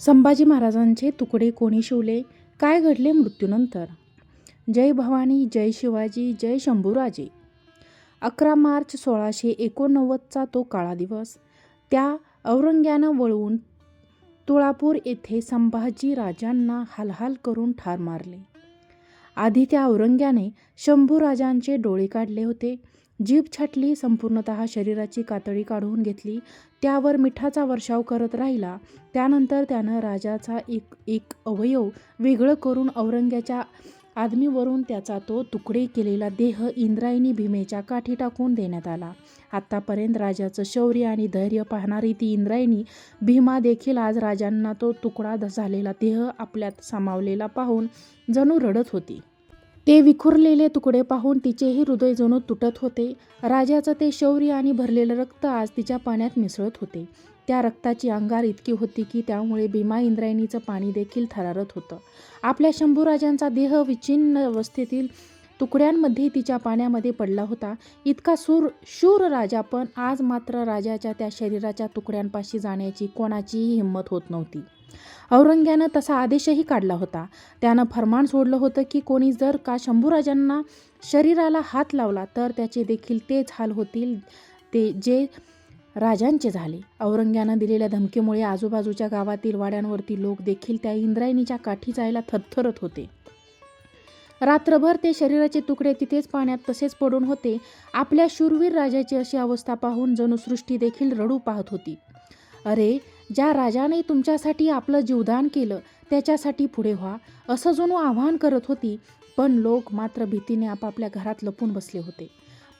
संभाजी महाराजांचे तुकडे कोणी शिवले? काय घडले मृत्यूनंतर? जय भवानी जय शिवाजी जय शंभूराजे. अकरा मार्च सोळाशे एकोणनव्वदचा तो काळा दिवस. त्या औरंग्यानं वळवून तुळापूर येथे संभाजी राजांना हालहाल करून ठार मारले. आधी त्या औरंग्याने शंभूराजांचे डोळे काढले होते. जीभ छाटली संपूर्णतः शरीराची कातडी काढून घेतली त्यावर मिठाचा वर्षाव करत राहिला. त्यानंतर त्यानं राजाचा एक एक अवयव वेगळं करून औरंग्याच्या आदमीवरून त्याचा तो तुकडे केलेला देह इंद्रायणी भीमेच्या काठी टाकून देण्यात आला. आत्तापर्यंत राजाचं शौर्य आणि धैर्य पाहणारी ती इंद्रायणी भीमा देखील आज राजांना तो तुकडा झालेला देह आपल्यात सामावलेला पाहून जणू रडत होती. ते विखुरलेले तुकडे पाहून तिचेही हृदय जणू तुटत होते. राजाचं ते शौर्य आणि भरलेलं रक्त आज तिच्या पाण्यात मिसळत होते. त्या रक्ताची अंगार इतकी होती की त्यामुळे भीमा इंद्रायणीचं पाणी देखील थरारत होतं. आपल्या शंभूराजांचा देह विच्छिन्न अवस्थेतील तुकड्यांमध्ये तिच्या पाण्यामध्ये पडला होता. इतका सूर शूर राजा पण आज मात्र राजाच्या त्या शरीराच्या तुकड्यांपाशी जाण्याची कोणाचीही हिंमत होत नव्हती. औरंग्यानं तसा आदेशही काढला होता. त्यानं फरमान सोडलं होतं की कोणी जर का शंभूराजांना शरीराला हात लावला तर त्याचे देखील तेच हाल होतील ते जे राजांचे झाले. औरंग्यानं दिलेल्या धमकीमुळे आजूबाजूच्या गावातील वाड्यांवरती लोक देखील त्या इंद्रायणीच्या काठी जायला थरथरत होते. रात्रभर ते शरीराचे तुकडे तिथेच पाण्यात तसेच पडून होते. आपल्या शूरवीर राजाची अशी अवस्था पाहून जणू सृष्टी देखील रडू पाहत होती. अरे ज्या राजाने तुमच्यासाठी आपलं जीवदान केलं त्याच्यासाठी पुढे व्हा. असं जणू आव्हान करत होती पण लोक मात्र भीतीने आपापल्या घरात लपून बसले होते.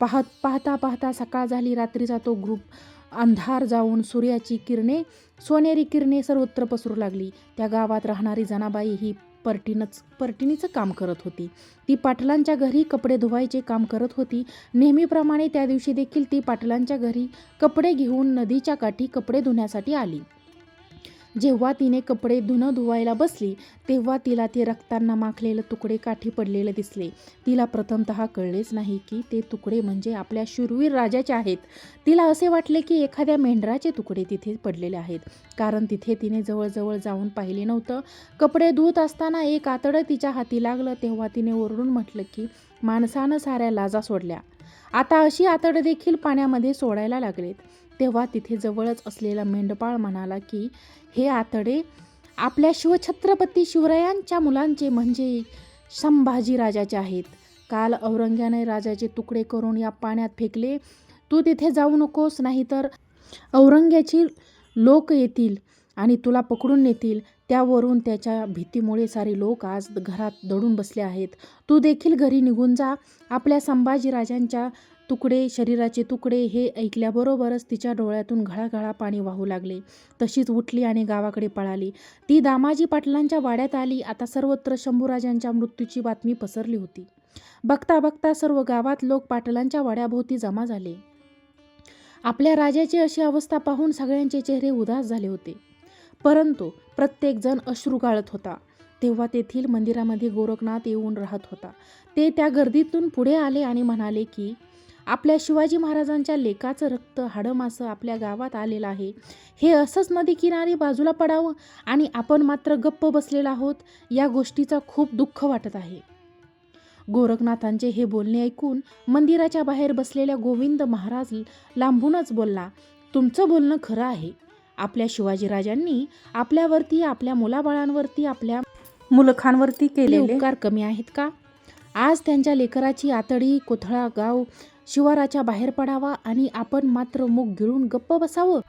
पाहत पाहता पाहता सकाळ झाली. रात्रीचा तो ग्रुप अंधार जाऊन सूर्याची किरणे सोनेरी किरणे सर्वत्र पसरू लागली. त्या गावात राहणारी जनाबाई ही पर्टीनच पर्टिनीचं काम करत होती. ती पाटलांच्या घरी कपडे धुवायचे काम करत होती. नेहमीप्रमाणे त्या दिवशी देखील ती पाटलांच्या घरी कपडे घेऊन नदीच्या काठी कपडे धुण्यासाठी आली. जेव्हा तिने कपडे धुणं धुवायला बसली तेव्हा तिला ते रक्तांना माखलेलं तुकडे काठी पडलेले दिसले. तिला प्रथमतः कळलेच नाही की ते तुकडे म्हणजे आपल्या शूरवीर राजाचे आहेत. तिला असे वाटले की एखाद्या मेंढराचे तुकडे तिथे पडलेले आहेत. कारण तिथे तिने जवळजवळ जाऊन पाहिले नव्हतं. कपडे धुत असताना एक आतडं तिच्या हाती लागलं तेव्हा तिने ओरडून म्हटलं की माणसानं साऱ्या लाजा सोडल्या. आता अशी आतडं देखील पाण्यामध्ये सोडायला लागलेत. तेव्हा तिथे जवळच असलेला मेंढपाळ म्हणाला की हे आतडे आपल्या शिवछत्रपती शिवरायांच्या मुलांचे म्हणजे संभाजी राजाचे आहेत. काल औरंग्याने राजाचे तुकडे करून या पाण्यात फेकले. तू तिथे जाऊ नकोस नाहीतर औरंग्याची लोक येतील आणि तुला पकडून नेतील. त्यावरून त्याच्या भीतीमुळे सारे लोक आज घरात दडून बसले आहेत. तू देखील घरी निघून जा. आपल्या संभाजीराजांच्या तुकडे शरीराचे तुकडे हे ऐकल्याबरोबरच तिच्या डोळ्यातून घळाघळा पाणी वाहू लागले. तशीच उठली आणि गावाकडे पळाली. ती दामाजी पाटलांच्या वाड्यात आली. आता सर्वत्र शंभूराजांच्या मृत्यूची बातमी पसरली होती. बघता बघता सर्व गावात लोक पाटलांच्या वाड्याभोवती जमा झाले. आपल्या राजाची अशी अवस्था पाहून सगळ्यांचे चेहरे उदास झाले होते. परंतु प्रत्येकजण अश्रू गाळत होता. तेव्हा तेथील मंदिरामध्ये गोरखनाथ येऊन राहत होता. ते त्या गर्दीतून पुढे आले आणि म्हणाले की आपल्या शिवाजी महाराजांच्या लेकाचं रक्त हाडमासं आपल्या गावात आलेलं आहे. हे असंच नदी किनारी बाजूला पडावं आणि आपण मात्र गप्प बसलेलो आहोत. या गोष्टीचा खूप दुःख वाटत आहे. गोरखनाथांचे हे बोलणे ऐकून मंदिराच्या बाहेर बसलेल्या गोविंद महाराज लांबूनच बोलला तुमचं बोलणं खरं आहे. आपल्या शिवाजीराजांनी आपल्यावरती आपल्या मुलाबाळांवरती आपल्या मुलखांवरती केलेले. उपकार कमी आहेत का? आज त्यांच्या लेकराची आतडी कोथळा गाव शिवाराच्या बाहेर पडावा आणि आपण मात्र मुख गिळून गप्प बसावं?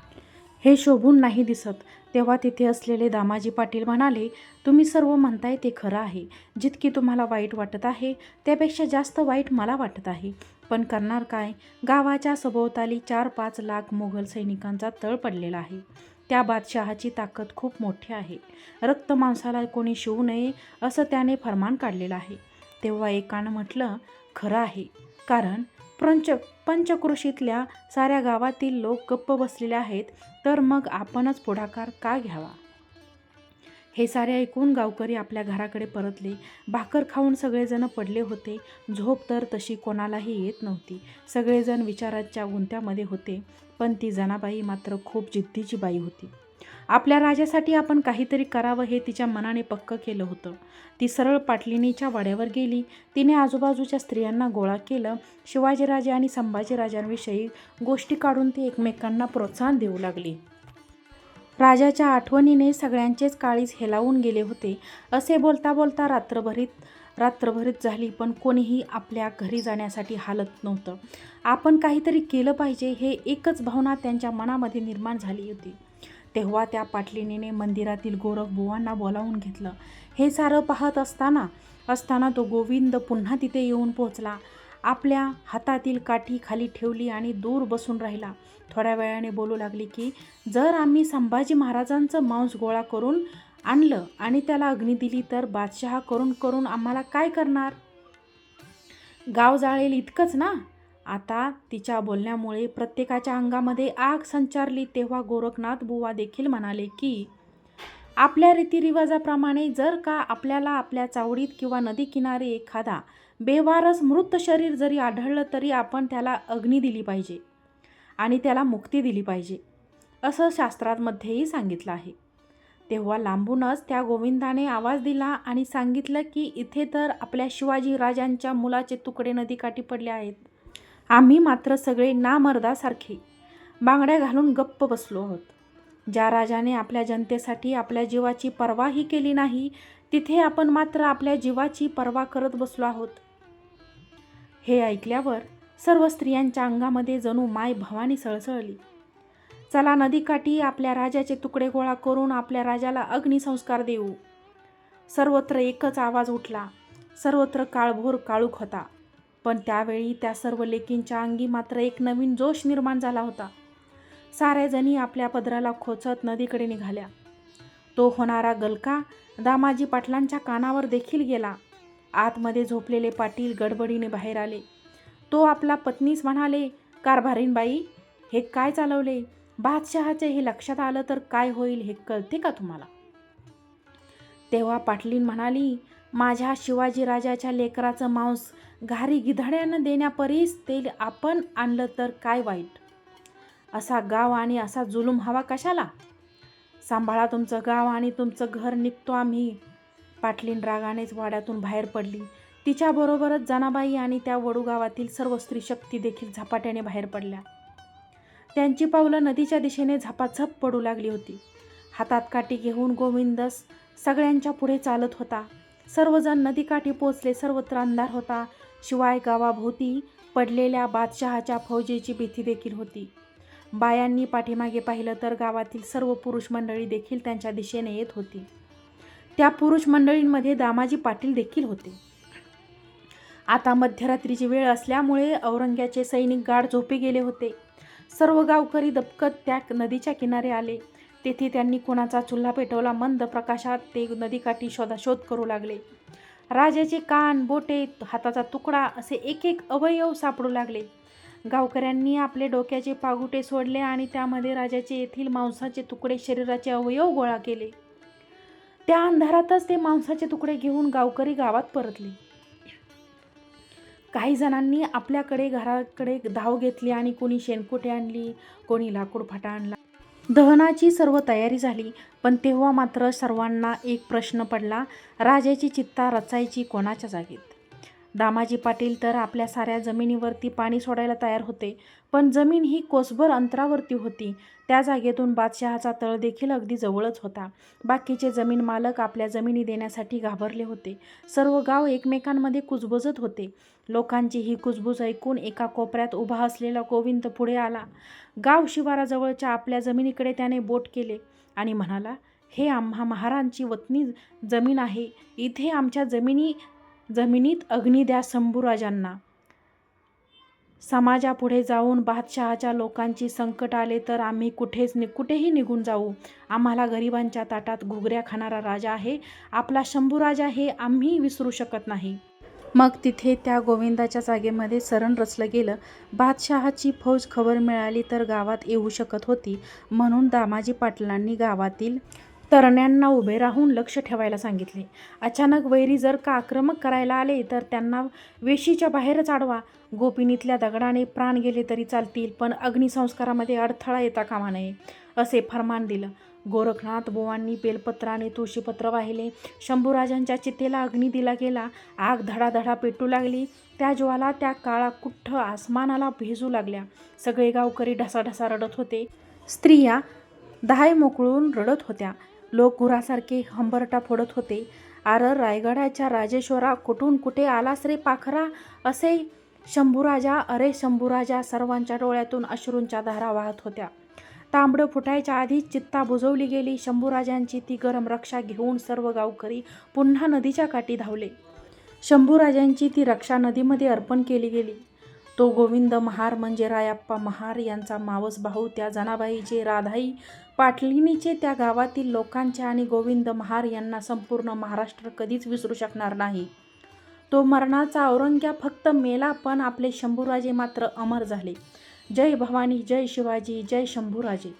हे शोभून नाही दिसत. तेव्हा तिथे असलेले दामाजी पाटील म्हणाले तुम्ही सर्व म्हणताय ते खरं आहे. जितकी तुम्हाला वाईट वाटत आहे त्यापेक्षा जास्त वाईट मला वाटत आहे. पण करणार काय? गावाच्या सभोवताली चार पाच लाख मोगल सैनिकांचा तळ पडलेला आहे. त्या बादशहाची ताकद खूप मोठी आहे. रक्त मांसाला कोणी शिवू नये असं त्याने फरमान काढलेलं आहे. तेव्हा एकानं म्हटलं खरं आहे. कारण पंच पंचकृषीतल्या साऱ्या गावातील लोक गप्प बसलेले आहेत तर मग आपणच पुढाकार का घ्यावा? हे सारे ऐकून गावकरी आपल्या घराकडे परतले. भाकर खाऊन सगळेजण पडले होते. झोप तर तशी कोणालाही येत नव्हती. सगळेजण विचाराच्या गुंत्यामध्ये होते. पण ती जनाबाई मात्र खूप जिद्दीची बाई होती. आपल्या राजासाठी आपण काहीतरी करावं हे तिच्या मनाने पक्क केलं होतं. ती सरळ पाटलिणीच्या वाड्यावर गेली. तिने आजूबाजूच्या स्त्रियांना गोळा केलं. शिवाजीराजे आणि संभाजीराजांविषयी गोष्टी काढून ती एकमेकांना प्रोत्साहन देऊ लागली. राजाच्या आठवणीने सगळ्यांचेच काळीज हेलावून गेले होते. असे बोलता बोलता रात्रभरीत रात्रभरीत झाली पण कोणीही आपल्या घरी जाण्यासाठी हालत नव्हतं. आपण काहीतरी केलं पाहिजे हे एकच भावना त्यांच्या मनामध्ये निर्माण झाली होती. तेव्हा त्या पाटलिनीने मंदिरातील गोरखबुवांना बोलावून घेतलं. हे सारं पाहत असताना असताना तो गोविंद पुन्हा तिथे येऊन पोहोचला. आपल्या हातातील काठी खाली ठेवली आणि दूर बसून राहिला. थोड्या वेळाने बोलू लागली की जर आम्ही संभाजी महाराजांचं मांस गोळा करून आणलं आणि त्याला अग्नी दिली तर बादशहा करून करून आम्हाला काय करणार? गाव जाळेल इतकंच ना? आता तिच्या बोलण्यामुळे प्रत्येकाच्या अंगामध्ये आग संचारली तेव्हा गोरखनाथ बुवा देखील म्हणाले की आपल्या रीतिरिवाजाप्रमाणे जर का आपल्याला आपल्या चावडीत किंवा नदीकिनारी एखादा बेवारस मृत शरीर जरी आढळलं तरी आपण त्याला अग्नी दिली पाहिजे आणि त्याला मुक्ती दिली पाहिजे असं शास्त्रांमध्येही सांगितलं आहे. तेव्हा लांबूनच त्या गोविंदाने आवाज दिला आणि सांगितलं की इथे तर आपल्या शिवाजी राजांच्या मुलाचे तुकडे नदीकाठी पडले आहेत. आम्ही मात्र सगळे नामर्दासारखे बांगड्या घालून गप्प बसलो आहोत. ज्या राजाने आपल्या जनतेसाठी आपल्या जीवाची पर्वाही केली नाही तिथे आपण मात्र आपल्या जीवाची पर्वा करत बसलो आहोत. हे ऐकल्यावर सर्व स्त्रियांच्या अंगामध्ये जणू माय भवानी सळसळली. चला नदीकाठी आपल्या राजाचे तुकडे गोळा करून आपल्या राजाला अग्निसंस्कार देऊ. सर्वत्र एकच आवाज उठला. सर्वत्र काळभोर काळूक होता. पण त्यावेळी त्या सर्व लेकींच्या अंगी मात्र एक नवीन जोश निर्माण झाला होता. साऱ्या जणी आपल्या पदराला खोचत नदीकडे निघाल्या. तो होणारा गलका दामाजी पाटलांच्या कानावर देखील गेला. आतमध्ये झोपलेले पाटील गडबडीने बाहेर आले. तो आपला पत्नीच म्हणाले कारभारीणबाई हे काय चालवले? बादशहाचे हे लक्षात आलं तर काय होईल हे कळते का तुम्हाला? तेव्हा पाटलीन म्हणाली माझ्या शिवाजी राजाच्या लेकराचं मांस घारी गिधाड्यानं देण्यापरीस ते आपण आणलं तर काय वाईट? असा गाव आणि असा जुलूम हवा कशाला? सांभाळा तुमचं गाव आणि तुमचं घर निघतो आम्ही. पाटलीन रागानेच वाड्यातून बाहेर पडली. तिच्याबरोबरच जनाबाई आणि त्या वडूगावातील सर्व स्त्री शक्ती देखील झपाट्याने बाहेर पडल्या. त्यांची पावलं नदीच्या दिशेने झपाझप पडू लागली होती. हातात काठी घेऊन गोविंदस सगळ्यांच्या पुढे चालत होता. सर्वजण नदीकाठी पोचले सर्वत्र अंधार होता. शिवाय गावाभोवती पडलेल्या बादशहाच्या फौजेची भीती देखील होती. बायांनी पाठीमागे पाहिलं तर गावातील सर्व पुरुष मंडळी देखील त्यांच्या दिशेने येत होती. त्या पुरुष मंडळींमध्ये दामाजी पाटील देखील होते. आता मध्यरात्रीची वेळ असल्यामुळे औरंग्याचे सैनिक गाढ झोपे गेले होते. सर्व गावकरी दबकत त्या नदीच्या किनारे आले. तेथे त्यांनी कोणाचा चुल्हा पेटवला मंद प्रकाशात ते नदीकाठी शोधाशोध करू लागले. राजाचे कान बोटे हाताचा तुकडा असे एक एक अवयव सापडू लागले. गावकऱ्यांनी आपले डोक्याचे पागुटे सोडले आणि त्यामध्ये राजाचे येथील मांसाचे तुकडे शरीराचे अवयव गोळा केले. त्या अंधारातच ते मांसाचे तुकडे घेऊन गावकरी गावात परतले. काही जणांनी आपल्याकडे घराकडे धाव घेतली आणि कोणी शेणकुटे आणली कोणी लाकूड फाटा आणला. दहनाची सर्व तयारी झाली पण तेव्हा मात्र सर्वांना एक प्रश्न पडला राजाची चित्ता रचायची कोणाच्या जागेत? दामाजी पाटील तर आपल्या साऱ्या जमिनीवरती पाणी सोडायला तयार होते. पण जमीन ही कोसभर अंतरावरती होती. त्या जागेतून बादशहाचा तळ देखील अगदी जवळच होता. बाकीचे जमीन मालक आपल्या जमिनी देण्यासाठी घाबरले होते. सर्व गाव एकमेकांमध्ये कुजबुजत होते. लोकांची ही कुजबूज ऐकून एका कोपऱ्यात उभा असलेला गोविंद पुढे आला. गाव शिवाराजवळच्या आपल्या जमिनीकडे त्याने बोट केले आणि म्हणाला हे आम्हा महारांची वतनी जमीन आहे. इथे आमच्या जमिनी जमिनीत अग्नी द्या शंभूराजांना. समाजापुढे जाऊन बादशहाच्या लोकांची संकट आले तर आम्ही कुठेच नि कुठेही निघून जाऊ. आम्हाला गरिबांच्या ताटात घुगऱ्या खाणारा राजा आहे. आपला शंभूराजा हे आम्ही विसरू शकत नाही. मग तिथे त्या गोविंदाच्या जागेमध्ये सरण रचलं गेलं. बादशहाची फौज खबर मिळाली तर गावात येऊ शकत होती. म्हणून दामाजी पाटलांनी गावातील तरण्यांना उभे राहून लक्ष ठेवायला सांगितले. अचानक वैरी जर का आक्रमक करायला आले तर त्यांना वेशीच्या बाहेरच आडवा. गोपिनीतल्या दगडाने प्राण गेले तरी चालतील पण अग्निसंस्कारामध्ये अडथळा येता कामा नये असे फरमान दिलं. गोरखनाथ बोवांनी बेलपत्राने तुळशीपत्र वाहिले. शंभूराजांच्या चितेला अग्नी दिला गेला. आग धडाधडा पेटू लागली. त्या ज्वाला त्या काळा कुठ्ठ आसमानाला भेजू लागल्या. सगळे गावकरी ढसाढसा रडत होते. स्त्रिया दहाय मोकळून रडत होत्या. लोक गुरासारखे हंबरटा फोडत होते. आर रायगडाच्या राजेश्वरा कुठून कुठे आलास रे पाखरा? असे शंभूराजा अरे शंभूराजा सर्वांच्या डोळ्यातून अश्रूंच्या धारा वाहत होत्या. तांबडं फुटायच्या आधीच चित्ता बुजवली गेली. शंभूराजांची ती गरम रक्षा घेऊन सर्व गावकरी पुन्हा नदीच्या काठी धावले. शंभूराजांची ती रक्षा नदीमध्ये अर्पण केली गेली. तो गोविंद महार म्हणजे रायाप्पा महार यांचा मावस भाऊ त्या जनाबाईचे राधाई पाटलिनीचे त्या गावातील लोकांच्या आणि गोविंद महार यांना संपूर्ण महाराष्ट्र कधीच विसरू शकणार नाही. तो मरणाचा औरंग्या फक्त मेला पण आपले शंभूराजे मात्र अमर झाले. जय भवानी जय शिवाजी जय शंभूराजे.